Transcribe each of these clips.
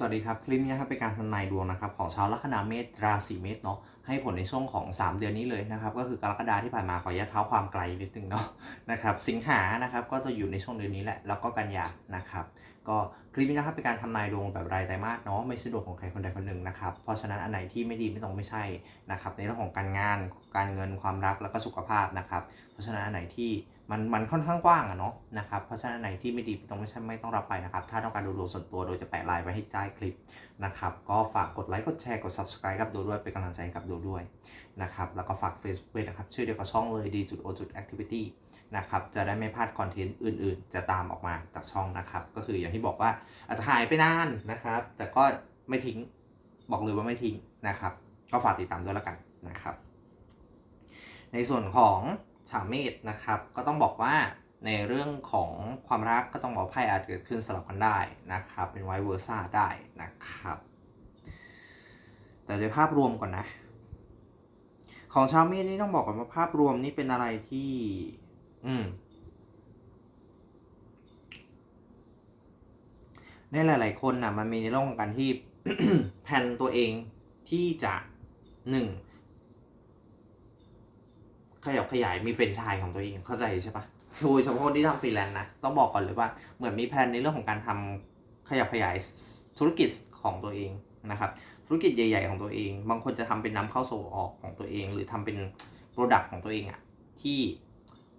สวัสดีครับ คลิปนี้นะครับเป็นการทำนายดวงนะครับของชาวลัคนาเมษราศีเมษเนาะให้ผลในช่วงของ 3 เดือนนี้เลยนะครับก็คือกรกฎาที่ผ่านมาขออนุญาตเท้าความไกลนิดนึงเนาะนะครับสิงหานะครับก็จะอยู่ในช่วงเดือนนี้แหละแล้วก็กันยานะครับก็คลิปนี้นะครับเป็นการทำนายดวงแบบรายไตรมาสเนาะไม่ใช่ดวงของใครคนใดคนหนึ่งนะครับเพราะฉะนั้นอันไหนที่ไม่ดีไม่ต้องไม่ใช่นะครับในเรื่องของการงานการเงินความรักแล้วก็สุขภาพนะครับเพราะฉะนั้นอันไหนที่ มันมันค่อนข้างกว้างอะเนาะนะครับ เพราะฉะนั้นไหนที่ไม่ดีต้องไม่ใช่ไม่ต้องรับไปนะครับ ถ้าต้องการดูดวงส่วนตัวโดยจะแปะไลน์ไว้ให้ใต้คลิปนะครับ ก็ฝากกดไลค์ กดแชร์ กด subscribe กับดูด้วย เป็นกำลังใจกับดูด้วยนะครับ แล้วก็ฝาก Facebook ด้วยนะครับ ชื่อเดียวกับช่องเลยดีจุดโอจุด activity นะครับ จะได้ไม่พลาดคอนเทนต์อื่น ๆ จะตามออกมาจากช่องนะครับ ก็คืออย่างที่บอกว่าอาจจะหายไปนานนะครับ แต่ก็ไม่ทิ้ง บอกเลยว่าไม่ทิ้งนะครับ ก็ฝากติดตามด้วยแล้วกันนะครับ ในส่วนของ ชาวเมษนะครับ ก็ต้องบอกว่าในเรื่องของความรักก็ต้องบอกไพ่อาจเกิดขึ้นสลับกันได้นะครับ เป็นไวเวอร์ซ่าได้นะครับ แต่โดยภาพรวมก่อนนะ ของชาวเมษนี่ต้องบอกก่อนว่าภาพรวมนี่เป็นอะไรที่ อืมในหลาย ๆ คนนะ่ะมันมีในเรื่องของการที่แผนตัวเองที่จะหนึ่ง ยับขยายมีเฟรนไชายของตัวเองเข้าใจใช่ปะโดยเฉพาะคนที่ทำฟรีแลนซ์นะ ต้องบอกก่อนเลยว่าเหมือนมีแผนในเรื่องของการทำขยับขยายธุรกิจของตัวเองนะครับธุรกิจใหญ่ ๆ ของตัวเอง บางคนจะทำเป็นนำเข้าส่งออกของตัวเอง หรือทำเป็นโปรดักต์ของตัวเองอะที่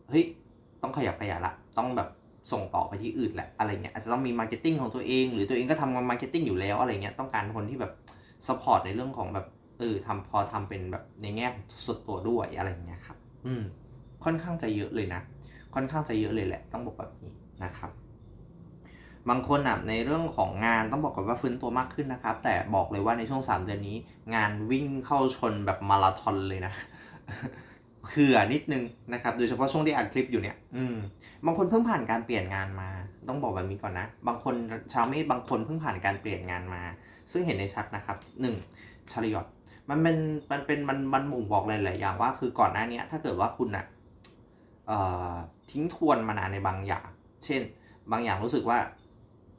เฮ้ยต้องขยับขยายละต้องแบบส่งต่อไปที่อื่นแหละอะไรเงี้ยอาจจะต้องมีมาร์เก็ตติ้งของตัวเอง หรือตัวเองก็ทำงานมาร์เก็ตติ้งอยู่แล้วอะไรเงี้ยต้องการคนที่แบบสปอร์ตในเรื่องของแบบเออทำพอทำเป็นแบบในแง่สุดตัวด้วยอะไรเงี้ยครับ อืม ค่อนข้างจะเยอะเลยนะ ค่อนข้างจะเยอะเลยแหละ ต้องบอกแบบนี้นะครับบางคนอะในเรื่องของงานต้องบอกก่อนว่าฟื้นตัวมากขึ้นนะครับ แต่บอกเลยว่าในช่วง 3 เดือนนี้ งานวิ่งเข้าชนแบบมาราธอนเลยนะเผื่อนิดนึงนะครับโดยเฉพาะช่วงที่อัดคลิปอยู่เนี่ย อืม บางคนเพิ่งผ่านการเปลี่ยนงานมา ต้องบอกแบบนี้ก่อนนะ บางคนชาวเมษบางคนเพิ่งผ่านการเปลี่ยนงานมา ซึ่งเห็นในชัดนะครับหนึ่งชาริอต มันเป็นมันเป็นมันมันหมู่บอกหลายๆอย่างว่าคือก่อนหน้านี้ถ้าเกิดว่าคุณอะเอ่อทิ้งทวนมานานในบางอย่าง เช่น บางอย่างรู้สึกว่า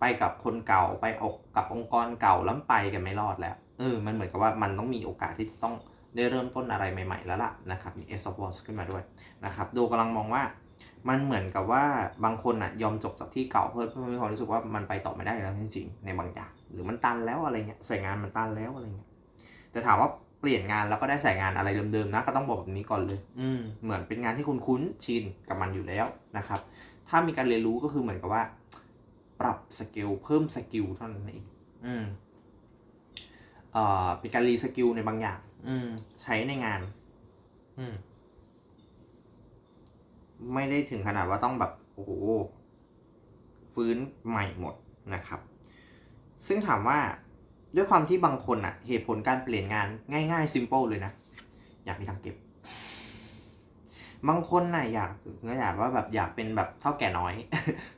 ไปกับคนเก่าไปออกกับองค์กรเก่าแล้วไปกันไม่รอดแล้วเออมันเหมือนกับว่ามันต้องมีโอกาสที่ต้องได้เริ่มต้นอะไรใหม่ ๆ แล้วล่ะนะครับมี S of Wands ขึ้นมาด้วยนะครับดูกำลังมองว่ามันเหมือนกับว่าบางคนอะยอมจบจากที่เก่าเพื่อเพื่อมีความรู้สึกว่ามันไปต่อไม่ได้แล้วจริงๆในบางอย่าง หรือมันตันแล้วอะไรเงี้ยใส่งานมันตันแล้วอะไรเงี้ย แต่ถามว่าเปลี่ยนงานแล้วก็ได้ใส่งานอะไรเดิมๆนะก็ต้องบอกแบบนี้ก่อนเลย อืมเหมือนเป็นงานที่คุณคุ้นชินกับมันอยู่แล้วนะครับ ถ้ามีการเรียนรู้ก็คือเหมือนกับว่า ปรับสกิลเพิ่มสกิลเท่านั้นเองอืมเอ่อเป็นการรีสกิลในบางอย่าง อืม ใช้ในงาน อืม ไม่ได้ถึงขนาดว่าต้องแบบโอ้โหฟื้นใหม่หมดนะครับ ซึ่งถามว่า ด้วยความที่บางคนอะเหตุผลการเปลี่ยนงานง่ายๆซิมเ l ิลเลยนะ อยากมีทางเก็บ บางคนน่ะอยากก็อยากว่าแบบอยากเป็นแบบเท่าแก่น้อย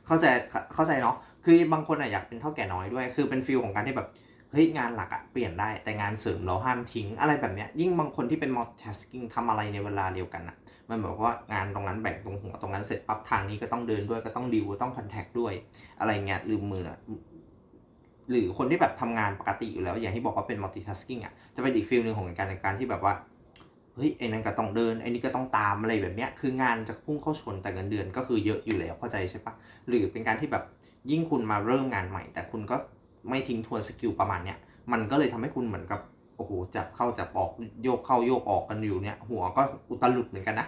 เข้าใจเข้าใจเนาะคือบางคนอะอยากเป็นเท่าแก่น้อยด้วย คือเป็นฟิลของการที่แบบเฮ้ยงานหลักอะเปลี่ยนได้แต่งานเสริมเราห้ามทิ้งอะไรแบบเนี้ยยิ่งบางคนที่เป็น multitasking ทำอะไรในเวลาเดียวกันอะมันแบบว่างานตรงนั้นแบ่งตรงหัวตรงนั้นเสร็จปั๊บทางนี้ก็ต้องเดินด้วยก็ต้องดิวต้องคอนแทคด้วยอะไรเงี้ยลืมมืออะ หรือคนที่แบบทำงานปกติอยู่แล้ว อย่างที่บอกว่าเป็น multitasking อะจะเป็นอีกฟิลหนึ่งของการในการที่แบบว่าเฮ้ยไอ้นั่นก็ต้องเดินไอ้นี่ก็ต้องตามอะไรแบบเนี้ยคืองานจะพุ่งเข้าชนแต่เงินเดือนก็คือเยอะอยู่แล้วเข้าใจใช่ปะหรือเป็นการที่แบบยิ่งคุณมาเริ่มงานใหม่ แต่คุณก็ไม่ทิ้งทวนสกิลประมาณเนี้ยมันก็เลยทำให้คุณเหมือนกับโอ้โหจับเข้าจับออกโยกเข้าโยกออกกันอยู่เนี่ย หัวก็อุตลุดเหมือนกันนะ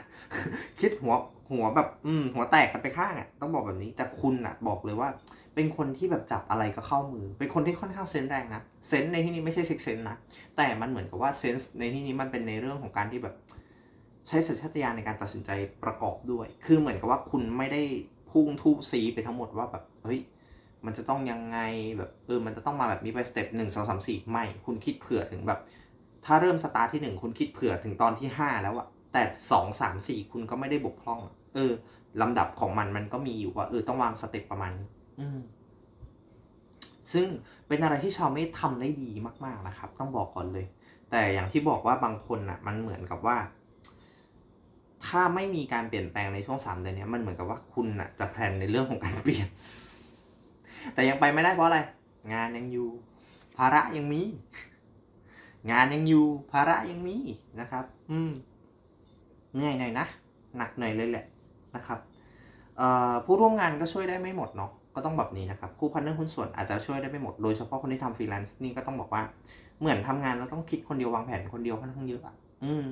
คิดหัวหัวแบบอืมหัวแตกกันไปข้างอะต้องบอกแบบนี้แต่คุณอะบอกเลยว่า เป็นคนที่แบบจับอะไรก็เข้ามือ เป็นคนที่ค่อนข้างเซนส์แรงนะ เซนส์ในที่นี้ไม่ใช่ซิกเซนส์นะ แต่มันเหมือนกับว่าเซนส์ในที่นี้มันเป็นในเรื่องของการที่แบบใช้สัญชาตญาณในการตัดสินใจประกอบด้วย คือเหมือนกับว่าคุณไม่ได้พุ่งทูบซีไปทั้งหมดว่าแบบเฮ้ยมันจะต้องยังไงแบบเออมันจะต้องมาแบบนี้ไปสเต็ปหนึ่งสองสามสี่ไม่ คุณคิดเผื่อถึงแบบ ถ้าเริ่มสตาร์ทที่หนึ่งคุณคิดเผื่อถึงตอนที่ห้าแล้วอะแต่สองสามสี่คุณก็ไม่ได้บกพร่อง เออลำดับของมันมันก็มีอยู่ว่าเออต้องวางสเต็ปประมาณนี้ ซึ่งเป็นอะไรที่ชาวเมธทำได้ดีมากๆนะครับ ต้องบอกก่อนเลย แต่อย่างที่บอกว่าบางคนอะ มันเหมือนกับว่า ถ้าไม่มีการเปลี่ยนแปลงในช่วงสามเดือนนี้มันเหมือนกับว่าคุณอะจะแพลนในเรื่องของการเปลี่ยน แต่ยังไปไม่ได้เพราะอะไร งานยังอยู่ ภาระยังมี งานยังอยู่ ภาระยังมีนะครับ อืมเหนื่อยหน่อยนะหนักหน่อยเลยแหละนะครับเอ่อผู้ร่วมงานก็ช่วยได้ไม่หมดเนาะ ก็ต้องแบบนี้นะครับคู่พันเนอร์หุ้นส่วนอาจจะช่วยได้ไม่หมดโดยเฉพาะคนที่ทำฟรีแลนซ์นี่ก็ต้องบอกว่าเหมือนทำงานแล้วต้องคิดคนเดียววางแผนคนเดียวค่อนข้างเยอะอะอืม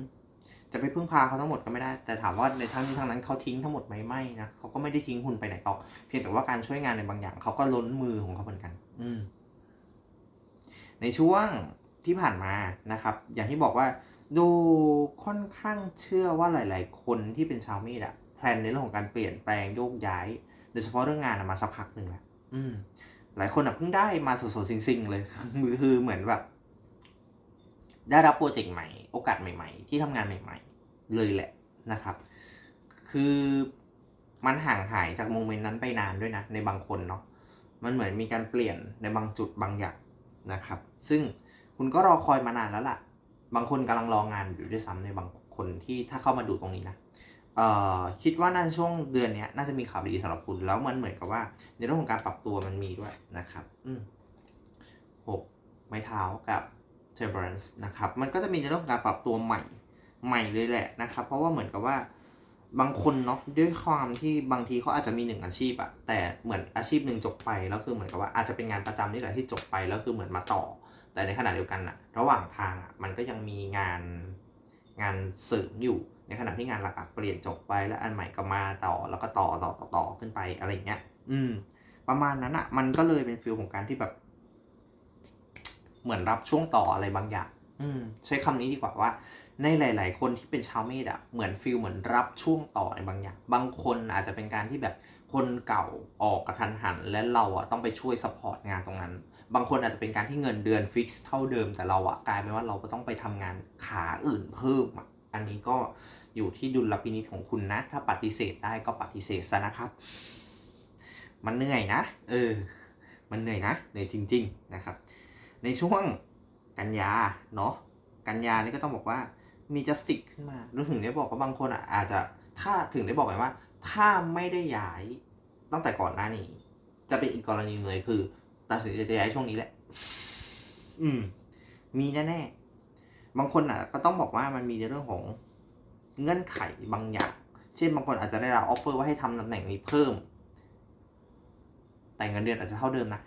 จะไปพึ่งพาเขาทั้งหมดก็ไม่ได้ แต่ถามว่าในทั้งนี้ทั้งนั้นเขาทิ้งทั้งหมดไหมไม่นะเขาก็ไม่ได้ทิ้งคุณไปไหนหรอก เพียงแต่ว่าการช่วยงานในบางอย่าง เขาก็ล้นมือของเขาเหมือนกัน อืม ในช่วงที่ผ่านมานะครับ อย่างที่บอกว่า ดูค่อนข้างเชื่อว่าหลาย ๆ คนที่เป็นชาวมีดอะแพลนในเรื่องของการเปลี่ยนแปลงโยกย้าย โดยเฉพาะเรื่องงานอะมาสักพักหนึ่งแล้วอืมหลายคนอะเพิ่งได้มาสดๆซิงๆเลยคือเหมือนแบบ ได้รับโปรเจกต์ใหม่ โอกาสใหม่ ๆ ที่ทำงานใหม่ ๆ เลยแหละนะครับ คือมันห่างหายจากโมเมนต์นั้นไปนานด้วยนะในบางคนเนาะมันเหมือนมีการเปลี่ยนในบางจุดบางอย่างนะครับ ซึ่งคุณก็รอคอยมานานแล้วล่ะ บางคนกำลังรองานอยู่ด้วยซ้ำในบางคนที่ถ้าเข้ามาดูตรงนี้นะ เอ่อคิดว่าน่าจะช่วงเดือนนี้น่าจะมีข่าวดีสำหรับคุณ แล้วมันเหมือนกับว่า ในเรื่องของการปรับตัวมันมีด้วยนะครับ อืมหกไม้เท้ากับ Temperance นะครับ มันก็จะมีในเรื่องของการปรับตัวใหม่ใหม่เลยแหละนะครับ เพราะว่าเหมือนกับว่าบางคนเนาะด้วยความที่บางทีเขาอาจจะมีหนึ่งอาชีพอะแต่เหมือนอาชีพหนึ่งจบไปแล้วคือเหมือนกับว่าอาจจะเป็นงานประจำนี่แหละที่จบไปแล้วคือเหมือนมาต่อ แต่ในขณะเดียวกันอะระหว่างทางอะมันก็ยังมีงานงานเสริมอยู่ ในขณะที่งานหลักๆเปลี่ยนจบไปแล้วอันใหม่ก็มาต่อแล้วก็ต่อต่อต่อต่อขึ้นไปอะไรเงี้ย อืม ประมาณนั้นอะมันก็เลยเป็นฟิลของการที่แบบ เหมือนรับช่วงต่ออะไรบางอย่าง อืม ใช้คำนี้ดีกว่าว่า ในหลาย ๆ คนที่เป็นชาวเมดอะเหมือนฟิลเหมือนรับช่วงต่อในบางอย่าง บางคนอาจจะเป็นการที่แบบคนเก่าออกกระทันหัน และเราอะต้องไปช่วยสปอร์ตงานตรงนั้นบางคนอาจจะเป็นการที่เงินเดือนฟิกซ์เท่าเดิมแต่เราอะกลายเป็นว่าเราก็ต้องไปทำงานขาอื่นเพิ่มอะ อันนี้ก็อยู่ที่ดุลพินิจของคุณนะ ถ้าปฏิเสธได้ก็ปฏิเสธซะนะครับ มันเหนื่อยนะ เออ มันเหนื่อยนะ เหนื่อยจริง ๆ นะครับ ในช่วงกันยาเนาะ กันยานี่ก็ต้องบอกว่ามีจัสติกขึ้นมารู้ถึงได้บอกว่าบางคนอะอาจจะ ถ้าถึงได้บอกไงว่า ถ้าไม่ได้ย้ายตั้งแต่ก่อนหน้านี้ จะเป็นอีกกรณีหนึ่งเลยคือตัดสินใจจะย้ายช่วงนี้แหละ อืม มีแน่ๆ บางคนอะก็ต้องบอกว่ามันมีในเรื่องของเงื่อนไขบางอย่าง เช่นบางคนอาจจะได้รับออฟเฟอร์ว่าให้ทำตำแหน่งนี้เพิ่ม แต่เงินเดือนอาจจะเท่าเดิมนะ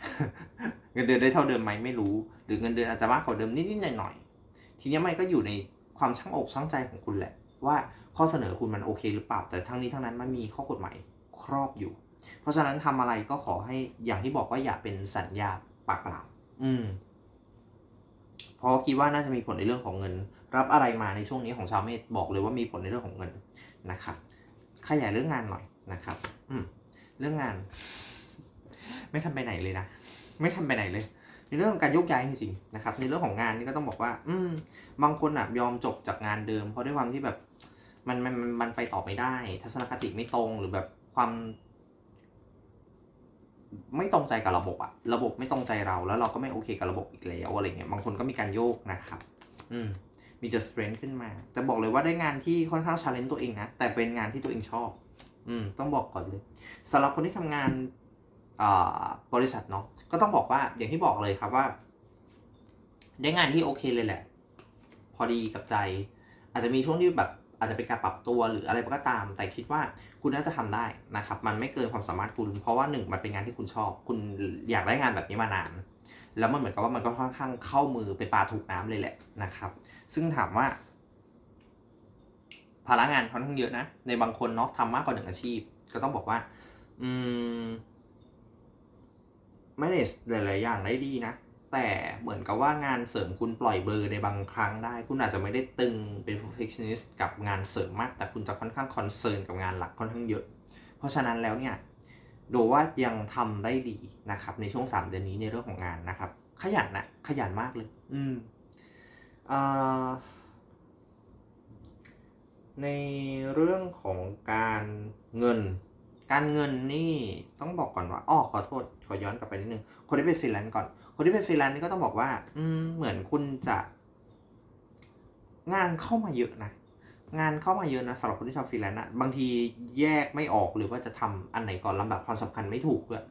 เงินเดือนได้เท่าเดิมไหมไม่รู้ หรือเงินเดือนอาจจะมากกว่าเดิมนิดๆหน่อยๆ ทีนี้มันก็อยู่ในความช่างอกช่างใจของคุณแหละ ว่าข้อเสนอคุณมันโอเคหรือเปล่า แต่ทั้งนี้ทั้งนั้นมันมีข้อกฎหมายครอบอยู่ เพราะฉะนั้นทำอะไรก็ขอให้อย่างที่บอกว่าอย่าเป็นสัญญาปากเปล่า อืม เพราะคิดว่าน่าจะมีผลในเรื่องของเงิน รับอะไรมาในช่วงนี้ของชาวเมษบอกเลยว่ามีผลในเรื่องของเงินนะครับขยายเรื่องงานหน่อยนะครับ อืมเรื่องงาน ไม่ทำไปไหนเลยนะไม่ทำไปไหนเลยในเรื่องของการยกย้ายจริงๆนะครับ ในเรื่องของงานนี่ก็ต้องบอกว่า อืม บางคนอะยอมจบจากงานเดิม เพราะด้วยความที่แบบมันมันมันมันไปต่อไม่ได้ ทัศนคติไม่ตรงหรือแบบความ ไม่ตรงใจกับระบบอะระบบไม่ตรงใจเราแล้วเราก็ไม่โอเคกับระบบอีกแล้วอะไรเงี้ยบางคนก็มีการโยกนะครับ อืมมีจะ strength ขึ้นมา แต่บอกเลยว่าได้งานที่ค่อนข้าง challenge ตัวเองนะ แต่เป็นงานที่ตัวเองชอบ อืม ต้องบอกก่อนเลยสำหรับคนที่ทำงานอ่าบริษัทเนาะก็ต้องบอกว่าอย่างที่บอกเลยครับว่า ได้งานที่โอเคเลยแหละ พอดีกับใจ อาจจะมีช่วงที่แบบ อาจจะเป็นการปรับตัวหรืออะไรก็ตาม แต่คิดว่าคุณน่าจะทำได้นะครับ มันไม่เกินความสามารถคุณ เพราะว่าหนึ่งมันเป็นงานที่คุณชอบ คุณอยากได้งานแบบนี้มานาน แล้วมันเหมือนกับว่ามันก็ค่อนข้างเข้ามือเป็นปลาถูกน้ำเลยแหละนะครับ ซึ่งถามว่าภาระงานค่อนข้างเยอะนะ ในบางคนเนาะทำมากกว่าหนึ่งอาชีพ ก็ต้องบอกว่า อืม manage หลาย ๆ อย่างได้ดีนะ แต่เหมือนกับว่างานเสริมคุณปล่อยเบลอในบางครั้งได้ คุณอาจจะไม่ได้ตึงเป็น perfectionist กับงานเสริมมาก แต่คุณจะค่อนข้าง concern กับงานหลักค่อนข้างเยอะ เพราะฉะนั้นแล้วเนี่ยโดว่ายังทำได้ดีนะครับในช่วง 3 เดือนนี้ในเรื่องของงานนะครับ ขยันนะขยันมากเลย อืมอในเรื่องของการเงิน การเงินนี่ต้องบอกก่อนว่าอ้อขอโทษ ขอย้อนกลับไปนิดนึง คนที่เป็นฟรีแลนซ์ก่อน คนที่เป็นฟรีแลนซ์นี่ก็ต้องบอกว่า อืมเหมือนคุณจะ งานเข้ามาเยอะนะงานเข้ามาเยอะนะสำหรับคนที่ทำฟรีแลนซ์อะบางทีแยกไม่ออกหรือว่าจะทำอันไหนก่อนลำดับความสำคัญไม่ถูกด้วย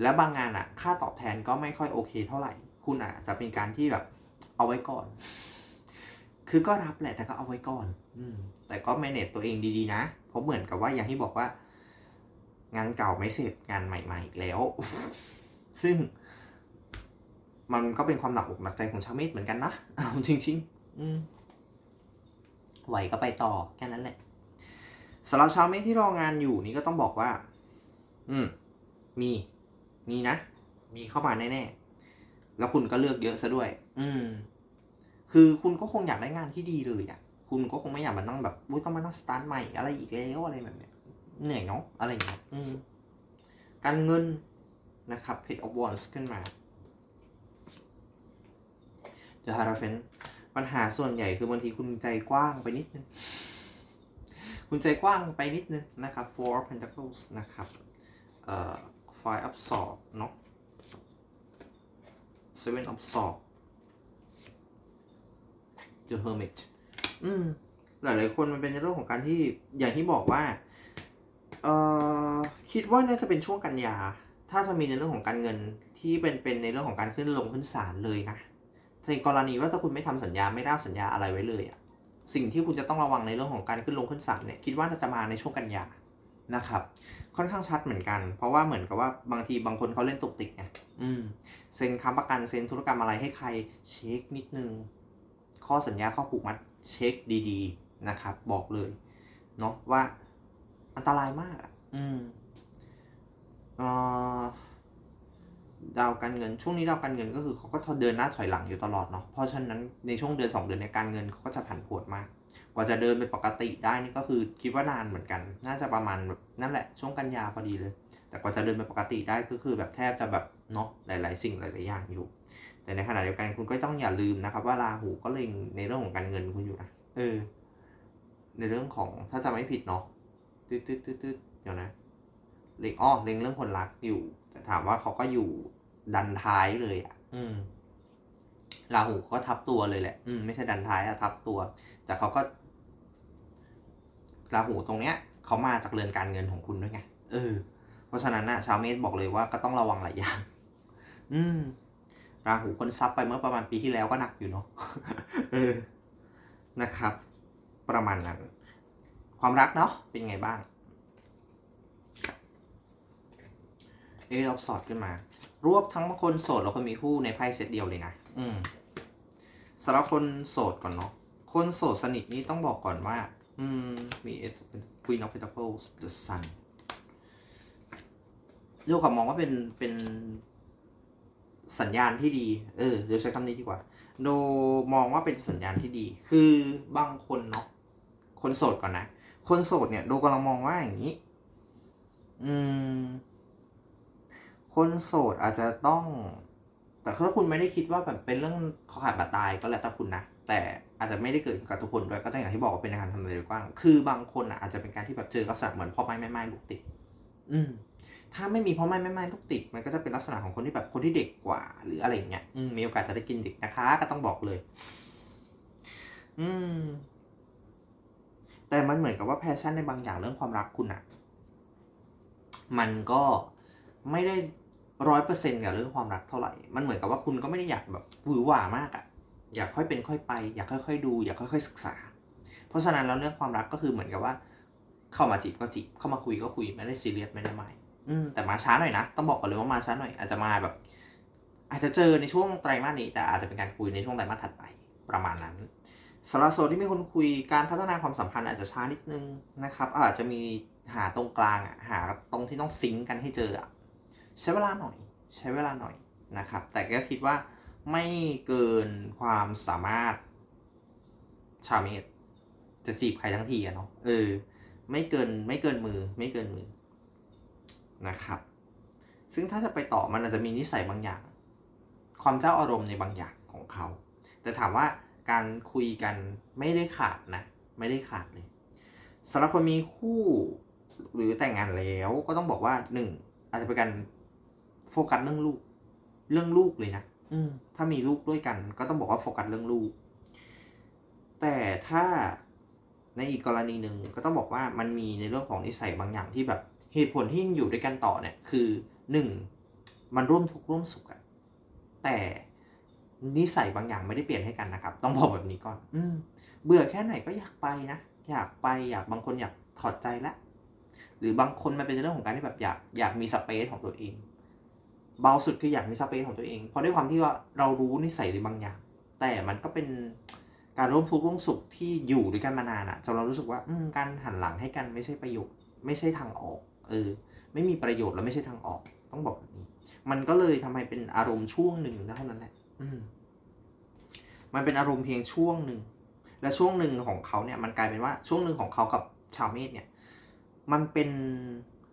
และบางงานอะค่าตอบแทนก็ไม่ค่อยโอเคเท่าไหร่ คุณอะจะเป็นการที่แบบเอาไว้ก่อน คือก็รับแหละแต่ก็เอาไว้ก่อน อืม แต่ก็ manage ตัวเองดีๆนะเพราะเหมือนกับว่าอย่างที่บอกว่า งานเก่าไม่เสร็จงานใหม่ๆอีกแล้ว ซึ่ง มันก็เป็นความหนักอกหนักใจของชาวเมธเหมือนกันนะเอาจริงๆอืมไหวก็ไปต่อแค่นั้นแหละสำหรับชาวเมธที่รองานอยู่นี่ก็ต้องบอกว่า อืม มี มีนะ มีเข้ามาแน่ๆ แล้วคุณก็เลือกเยอะซะด้วย อืม คือคุณก็คงอยากได้งานที่ดีเลยอะ่ะ คุณก็คงไม่อยากมาต้องแบบอุ้ยต้องมานั่งสตาร์ทใหม่อะไรอีกแล้วอะไรแบบเนี้ยเหนื่อยเนาะอะไรอย่างเงี้ยอืมการเงินนะครับ Page of Wands ขึ้นมา The Hierophant ปัญหาส่วนใหญ่คือบางทีคุณใจกว้างไปนิดนึง คุณใจกว้างไปนิดนึงนะครับ Four of Pentacles นะครับเอ่อ Five of Swords เนาะ Seven of Swords The Hermit อืมหลายๆคนมันเป็นในเรื่องของการที่อย่างที่บอกว่าเอ่อคิดว่าน่าจะเป็นช่วงกันยา ถ้าจะมีในเรื่องของการเงินที่เป็นเป็นในเรื่องของการขึ้นลงขึ้นศาลเลยนะ ในกรณีว่าถ้าคุณไม่ทำสัญญาไม่ได้สัญญาอะไรไว้เลยอะสิ่งที่คุณจะต้องระวังในเรื่องของการขึ้นลงขึ้นศาลเนี่ยคิดว่าจะมาในช่วงกันยานะครับค่อนข้างชัดเหมือนกัน เพราะว่าเหมือนกับว่าบางทีบางคนเขาเล่นตุกติกไงอืมเซ็นค้ำประกันเซ็นธุรกรรมอะไรให้ใครเช็คนิดนึง ข้อสัญญาข้อผูกมัดเช็คดีๆนะครับ บอกเลยเนาะว่าอันตรายมากอืมอ่อ ดาวการเงินช่วงนี้ดาวการเงินก็คือเขาก็เดินหน้าถอยหลังอยู่ตลอดเนาะเพราะฉะนั้นในช่วงเดือนสองเดือนในการเงินเขาก็จะผันผวนมาก กว่าจะเดินไปปกติได้นี่ก็คือคิดว่านานเหมือนกัน น่าจะประมาณแบบนั่นแหละช่วงกันยาพอดีเลย แต่กว่าจะเดินไปปกติได้ก็คือแบบแทบจะแบบเนาะหลาย ๆ สิ่งหลาย ๆ อย่างอยู่ แต่ในขณะเดียวกันคุณก็ต้องอย่าลืมนะครับว่าราหูก็เล็งในเรื่องของการเงินคุณอยู่นะเออ ในเรื่องของถ้าจะไม่ผิดเนาะตึ๊ดตึ๊ดตึ๊ดตึ๊ดเดี๋ยวนะเล็งอ้อเล็งเรื่องคนรักอยู่ แต่ถามว่าเขาก็อยู่ ดันท้ายเลยอะอืมราหูก็ทับตัวเลยแหละ อืมไม่ใช่ดันท้ายอะทับตัว แต่เขาก็ราหูตรงเนี้ยเขามาจากเรือนการเงินของคุณด้วยไงเออ เพราะฉะนั้นนะชาวเมษบอกเลยว่าก็ต้องระวังหลายอย่าง อืมราหูคนซับไปเมื่อประมาณปีที่แล้วก็หนักอยู่เนาะเออนะครับ ประมาณนั้น ความรักเนาะเป็นไงบ้างเออเอาสอดขึ้นมา รวบทั้งคนโสดแล้วคนมีคู่ในไพ่เซตเดียวเลยนะ อืมสำหรับคนโสดก่อนเนาะ คนโสดสนิทนี่ต้องบอกก่อนว่า อืม มีเอส Queen of Pentacles The Sun โยกับมองว่าเป็นเป็นสัญญาณที่ดี เออเดี๋ยวใช้คำนี้ดีกว่า โดมองว่าเป็นสัญญาณที่ดี คือบางคนเนาะ คนโสดก่อนนะ คนโสดเนี่ย โดกำลังมองว่าอย่างนี้ อืม คนโสดอาจจะต้อง แต่ถ้าคุณไม่ได้คิดว่าแบบเป็นเรื่องขอขาดบาดตายก็แล้วแต่คุณนะแต่อาจจะไม่ได้เกิดกับทุกคนด้วยก็ต้องอย่างที่บอกว่าเป็นการทำนายกว้าง คือบางคนอะอาจจะเป็นการที่แบบเจอลักษณะเหมือนพ่อไม้แม่ไม้ลูกติดอืมถ้าไม่มีพ่อไม้แม่ไม้ลูกติด มันก็จะเป็นลักษณะของคนที่แบบคนที่เด็กกว่า หรืออะไรอย่างเงี้ยมมีโอกาสจะได้กินเด็กนะคะ ก็ต้องบอกเลย อืม แต่มันเหมือนกับว่าแพชชั่นในบางอย่างเรื่องความรักคุณอะมันก็ไม่ได้ ร้อยเปอร์เซ็นต์กับเรื่องความรักเท่าไหร่ มันเหมือนกับว่าคุณก็ไม่ได้อยากแบบหวือหวามากอะอยากค่อยเป็นค่อยไป อยากค่อยๆดู อยากค่อยๆศึกษา เพราะฉะนั้นแล้วเรื่องความรักก็คือเหมือนกับว่า เข้ามาจีบก็จีบ เข้ามาคุยก็คุย ไม่ได้ซีเรียสไม่ได้ไม่อืมแต่มาช้าหน่อยนะ ต้องบอกก่อนเลยว่ามาช้าหน่อย อาจจะมาแบบ อาจจะเจอในช่วงไตรมาสนี้ แต่อาจจะเป็นการคุยในช่วงไตรมาสถัดไปประมาณนั้นสำหรับโซนที่มีคนคุยการพัฒนาความสัมพันธ์อาจจะช้านิดนึงนะครับ อาจจะมีหาตรงกลางอะหาตรงที่ต้องซิงก์กันให้เจออะ ใช้เวลาหน่อย ใช้เวลาหน่อยนะครับ แต่ก็คิดว่าไม่เกินความสามารถชาวเมธจะจีบใครทั้งทีอะเนาะเออ ไม่เกินไม่เกินมือไม่เกินมือนะครับ ซึ่งถ้าจะไปต่อมันอาจจะมีนิสัยบางอย่าง ความเจ้าอารมณ์ในบางอย่างของเขา แต่ถามว่าการคุยกันไม่ได้ขาดนะ ไม่ได้ขาดเลยสำหรับคนมีคู่หรือแต่งงานแล้วก็ต้องบอกว่าหนึ่งอาจจะเป็นการ โฟกัสเรื่องลูก เรื่องลูกเลยนะอืมถ้ามีลูกด้วยกัน ก็ต้องบอกว่าโฟกัสเรื่องลูก แต่ถ้าในอีกกรณีหนึ่งก็ต้องบอกว่ามันมีในเรื่องของนิสัยบางอย่างที่แบบเหตุผลที่อยู่ด้วยกันต่อเนี่ย คือหนึ่งมันร่วมทุกข์ร่วมสุขอะแต่นิสัยบางอย่างไม่ได้เปลี่ยนให้กันนะครับ ต้องบอกแบบนี้ก่อน อืมเบื่อแค่ไหนก็อยากไปนะอยากไปอยากบางคนอยากถอดใจละ หรือบางคนมันเป็นเรื่องของการที่แบบอยากอยากมีสเปซของตัวเอง เบาสุดคืออยากมีสเปซของตัวเอง เพราะด้วยความที่ว่าเรารู้นิสัยหรือบางอย่าง แต่มันก็เป็นการร่วมทุกข์ร่วมสุขที่อยู่ด้วยกันมานานอะจนเรารู้สึกว่าการหันหลังให้กันไม่ใช่ประโยชน์ไม่ใช่ทางออก เออ ไม่มีประโยชน์และไม่ใช่ทางออก ต้องบอกแบบนี้ มันก็เลยทำให้เป็นอารมณ์ช่วงหนึ่งเท่านั้นแหละอืมมันเป็นอารมณ์เพียงช่วงหนึ่ง และช่วงหนึ่งของเขาเนี่ย มันกลายเป็นว่าช่วงหนึ่งของเขากับชาวเมธเนี่ย มันเป็น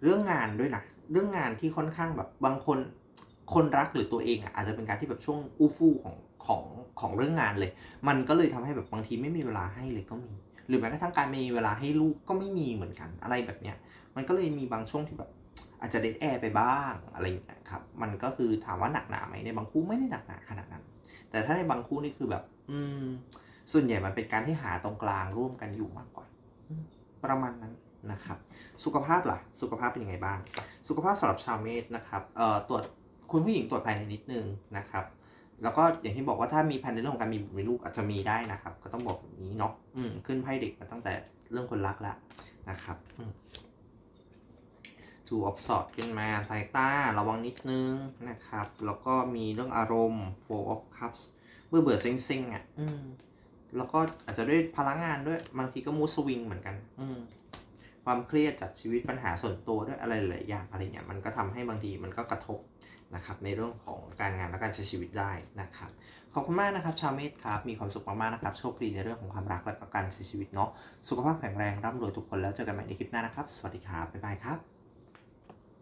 เรื่องงานด้วยนะเรื่องงานที่ค่อนข้างแบบบางคน คนรักหรือตัวเองอะอาจจะเป็นการที่แบบช่วงอู้ฟู่ของของของเรื่องงานเลย มันก็เลยทำให้แบบบางทีไม่มีเวลาให้เลยก็มี หรือแม้กระทั่งการมีเวลาให้ลูกก็ไม่มีเหมือนกันอะไรแบบเนี้ย มันก็เลยมีบางช่วงที่แบบอาจจะเดทแอร์ไปบ้างอะไรอย่างเงี้ยครับ มันก็คือถามว่าหนักหนาไหมในบางคู่ไม่ได้หนักหนาขนาดนั้น แต่ถ้าในบางคู่นี่คือแบบ อืม ส่วนใหญ่มันเป็นการที่หาตรงกลางร่วมกันอยู่มากกว่าประมาณนั้นนะครับ สุขภาพล่ะ สุขภาพเป็นยังไงบ้าง สุขภาพสำหรับชาวเมษนะครับเอ่อตรวจ คุณผู้หญิงตรวจภายในนิดนึงนะครับ แล้วก็อย่างที่บอกว่าถ้ามีแผนในเรื่องของการมีบุตรมีลูกอาจจะมีได้นะครับ ก็ต้องบอกแบบนี้เนาะอืมขึ้นไพ่เด็กมาตั้งแต่เรื่องคนรักล้วนะครับอืมทูออฟสอดขึ้นมาสายตาระวังนิดนึงนะครับ แล้วก็มีเรื่องอารมณ์ four of cups เบื่อเบื่อเซ็งเซ็งๆอะอืมแล้วก็อาจจะด้วยพลังงานด้วยบางทีก็มูสวิงเหมือนกัน อืมความเครียดจากชีวิตปัญหาส่วนตัวด้วยอะไรหลายอย่างอะไรเงี้ยมันก็ทำให้บางทีมันก็กระทบ นะครับในเรื่องของการงานและการใช้ชีวิตได้นะครับขอบคุณมากนะครับชาวเมธครับมีความสุขมากๆนะครับโชคดีในเรื่องของความรักและการใช้ชีวิตเนาะสุขภาพแข็งแรงร่ำรวยทุกคนแล้วเจอกันใหม่ในคลิปหน้านะครับ สวัสดีครับบ๊ายบายครับ